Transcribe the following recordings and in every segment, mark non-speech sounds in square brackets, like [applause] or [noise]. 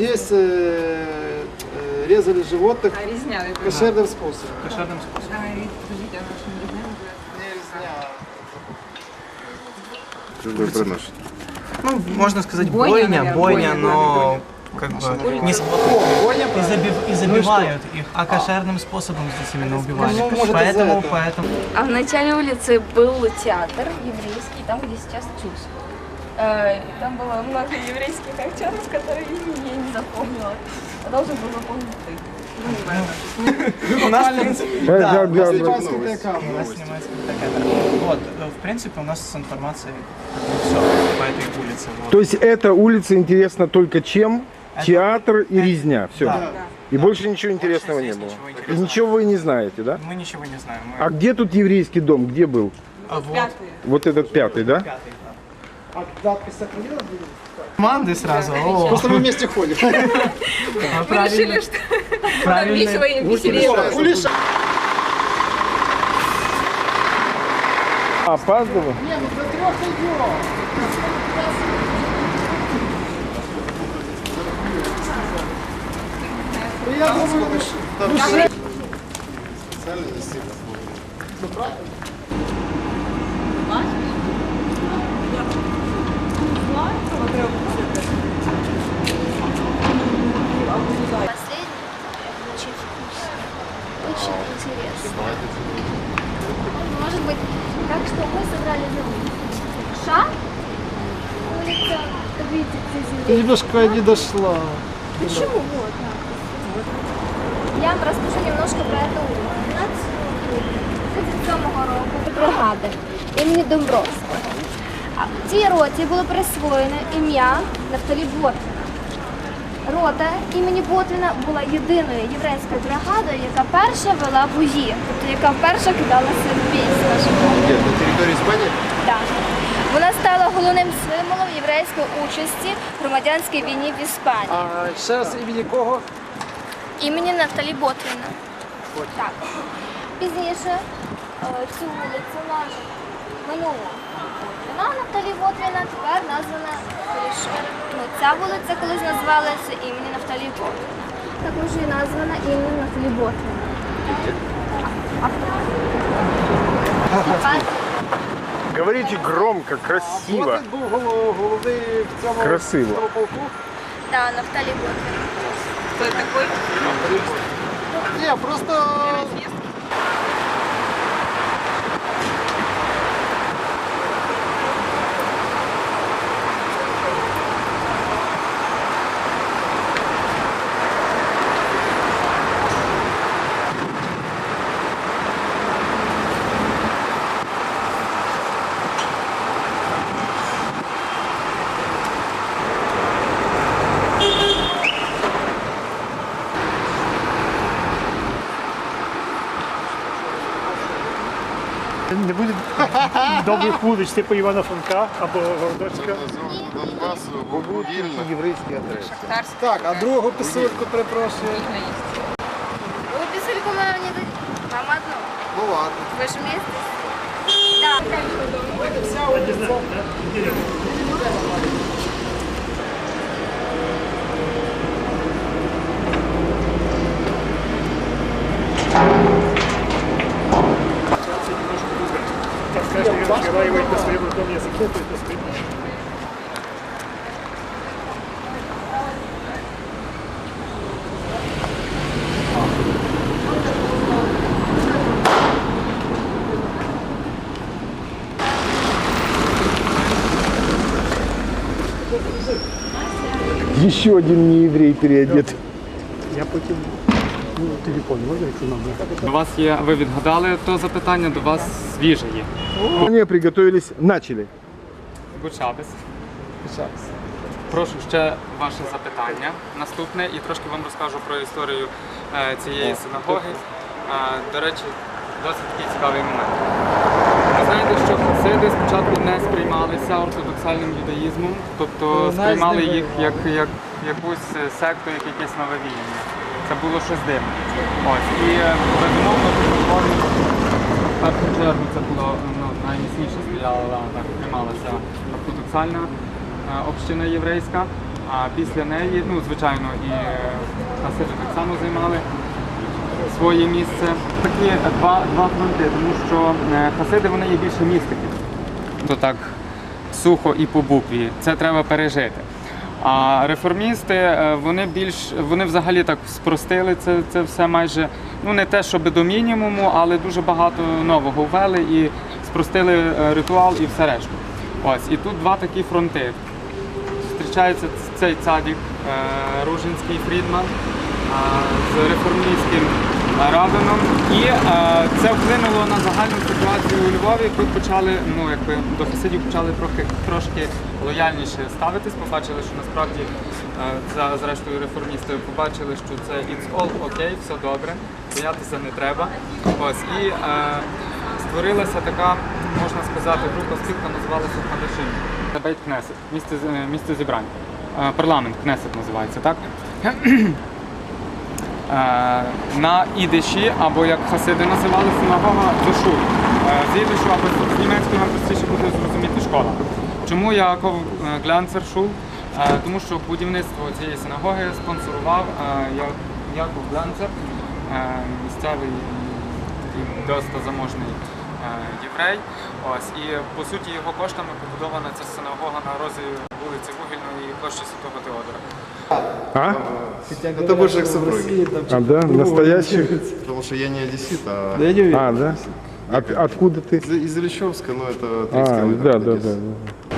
А здесь э, э, резали животных А резня, ви кошерным способом. Кошерним способом. А, і скажіть, а наша не резня називається? Ну, можно сказать, Бойня, бойня, наверное, бойня, бойня, но как бы не Бойня, и, забив- и забивают их, а кошерным способом здесь именно убивали. Ну, может, из-за поэтому, этого. поэтому. А в начале улицы был театр еврейский, там, где сейчас ЦУС. Э, и Там было много еврейских актеров, которые имени я не а должен был запомнить ты. У нас, в принципе, да, Снимать у нас снимается какая-то. Вот, э, в принципе, у нас с информацией все по этой улице. Вот. То есть эта улица интересна только чем? Театр и резня. Все. Да. И больше ничего интересного не было. ничего И ничего вы не знаете, да? Мы ничего не знаем. Мы... А где тут еврейский дом? Где был? А вот Вот этот пятый, да? пятый. да. А датка сохранилась? команды сразу. О. Просто мы вместе ходим. [laughs] А мы решили, что нам весело и веселее. Опаздываю? Не, ну до трех идем. Приятно выше. Специально ну, не сильно. Ну правда? Важно? Я... Сладкого требую. Может быть, так что мы сыграли за Ша? Улица, видите, ты здесь. немножко не дошла. Почему? Вот, надпись. Я вам расскажу немножко про эту улицу. 37 року бригади імені Домбровського. А в цій роті було присвоєно ім'я Нафталі Ботвіна. Рота імені Ботвіна була єдиною єврейською бригадою, яка перша вела бої, тобто яка перша кидалася в бій з нашим На территории Испании? Так. Вона стала головним символом єврейської участі в громадянській війні в Іспанії. А ще раз імені кого? Імені Наталі Ботвіна. Так. Пізніше цю вулицю назвали минуло. Вона Наталі Ботвіна тепер названа. Ну, ця вулиця колись називалася імені Нафталі Ботвіна. Також і названа іменем Наталі Ботвіна. Говорите громко, красиво. Ботвін був голов- головний в цьому Красиво. цьому полку. да, Нафталі Ботвіна. Хто такий? Ні, просто Не буде [laughs] добрих вулиць, типу Івана Франка або Городоцька. Еврейский адрес. так, а другу писульку перепрошую. Вы писульку мою не дадите? Вам одну. Ну ладно. Вы же вместе? Да. Вся улиця. Так скажете, не разговаривает на своем родном языке, то на своем. Еще один нееврей переодет. Я потім ну, телефон можна, якщо нам не. До вас є, ви відгадали то запитання, до вас свіже є. Они приготовились, начали. Гучабис. Прошу ще ваше запитання. Наступне і трошки вам розкажу про історію е, цієї синагоги. Е, до речі, досить такий цікавий момент. Ви знаєте, що хасиди спочатку не сприймалися ортодоксальним юдаїзмом, тобто сприймали їх як, як якусь секту, як якесь нововіяння. Це було щось дивне. Ось. І е, безумовно в першу чергу це було ну, найміцніше стояла, так трималася ортодоксальна е, община єврейська. А після неї, ну звичайно, і е, хасиди так само займали своє місце. Такі два, два фронти, тому що е, хасиди вони є більше містики. То так сухо і по букві. Це треба пережити. А реформісти е, вони більш вони взагалі так спростили це, це все майже ну не те, щоб до мінімуму, але дуже багато нового ввели і спростили е, ритуал і все решту. Ось і тут два такі фронти. Зустрічається цей цадік е, Ружинський Фрідман з реформістським Радином. І е, це вплинуло на загальну ситуацію у Львові. Тут почали, ну якби до хасидів почали трохи трошки лояльніше ставитись. Побачили, що насправді е, зрештою реформісти побачили, що це it's all окей, все добре, боятися не треба. Ось і е, створилася така, можна сказати, група спілка називалася Хадашин. Бейт Кнесет, місце, е, місце зібрань. Е, Парламент Кнесет називається, так? Е, На ідиші, або як хасиди називали, синагога Дешур. Е, З ідишу або з німецькою нам простіше буде зрозуміти школа. Чому Яков е, Глянцер Шул? Тому що будівництво цієї синагоги спонсорував Яков Глянцер, місцевий і досить заможний єврей. Ось і по суті його коштами побудована ця синагога на розі вулиці Вугільної і площі Святого Теодора. А? Это больше к супруге. А, да? Настоящий? Потому что я не одессит, а Да я не уверен. А, да? От- откуда ты? из, из Ильичевска, но это 30 А, километров да, от да, Одессы. да.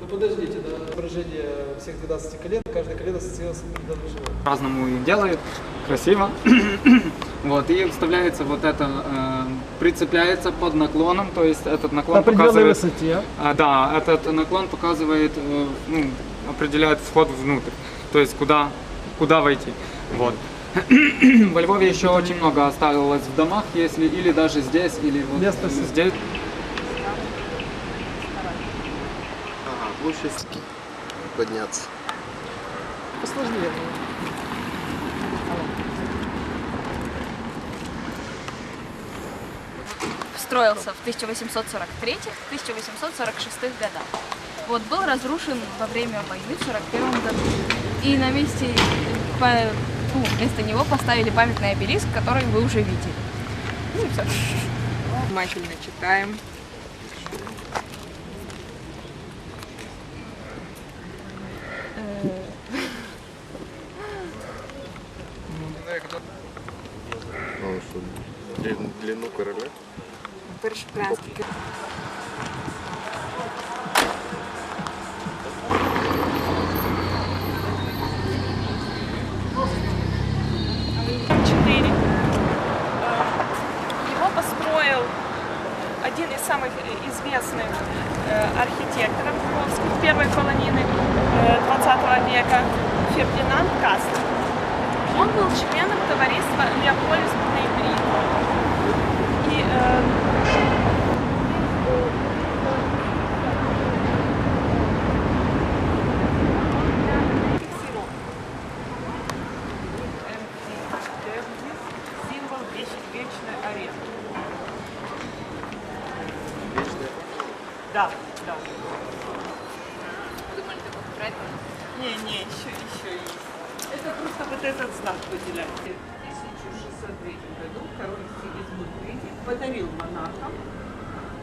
Ну подождите, да, изображение всех 12 колен, каждое колено ассоциировалось с определенным животным. По-разному их делают, красиво. [coughs] вот, и вставляется вот это, э, прицепляется под наклоном, то есть этот наклон показывает... высоте. А, да, этот наклон показывает, э, ну, определяет вход внутрь, то есть куда, куда войти. Вот. [clears throat] Во Львове еще очень много оставилось в домах, если или даже здесь, или вот Место здесь. Ага, лучше подняться. Посложнее. строился в 1843-1846 годах. Вот, был разрушен во время войны в 41 году. И на месте, ну, вместо него поставили памятный обелиск, который вы уже видели. Ну и все. Внимательно читаем. Что, длин- длину короля? четыре. Не, не, еще, еще есть. Это просто вот этот знак выделяет. В 1603 году король Сигизмунд III подарил монархам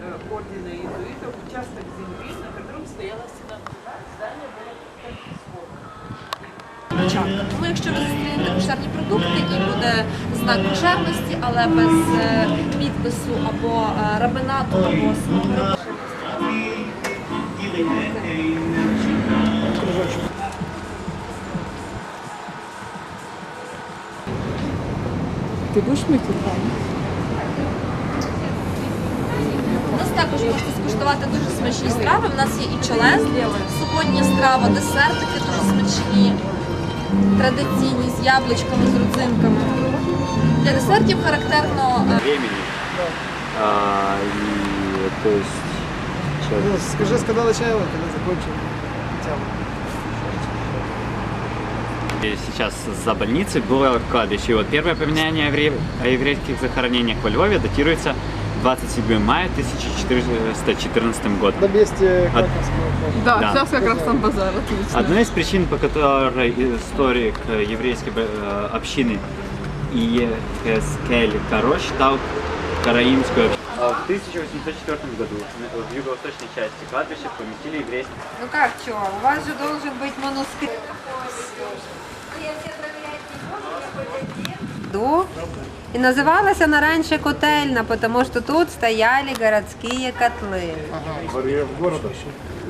э, ордена иезуитов участок земли, на котором стояла синагога. Здание было конфисковано. Тому якщо ви зустрінете кошерні продукти і буде знак кошерності, але без е, підпису або е, рабинату, або самого Ты будешь мыть У нас також можете скуштувати дуже смачні страви. У нас є і челес, суботня страва, десертики дуже смачні, традиційні з яблучками, з родзинками. Для десертів характерно е, времени. А, и то есть сейчас Ну, скажи, с когда начинаем, когда закончим. Хотя бы. И Сейчас за больницей было кладбище. И вот первое упоминание о евре- о еврейских захоронениях во Львове датируется 27 мая 1414 годом. На месте Краковского флага. да, Да. зараз якраз там базар отлично. Одна из причин, по которой историк э, еврейской э, общины Иескель Каро считал караимскую общину. В 1804 году в юго-восточной части кладбища поместили еврейский Ну как что, у вас же должен быть манускрипт. До. И называлась она раньше котельна, потому что тут стояли городские котлы.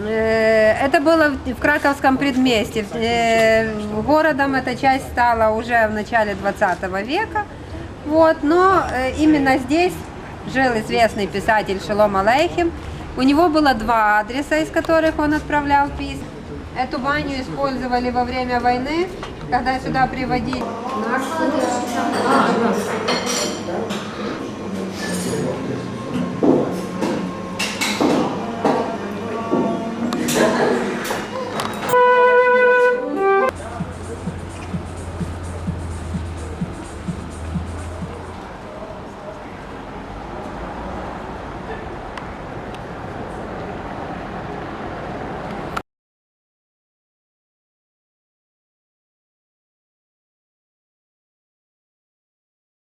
Э, Это было в в Краковском предместе. Э, Городом эта часть стала уже в начале 20 века. Вот, но э, именно здесь жил известный писатель Шелом Алейхим. У него было два адреса, из которых он отправлял письма. Эту баню использовали во время войны, когда сюда приводили.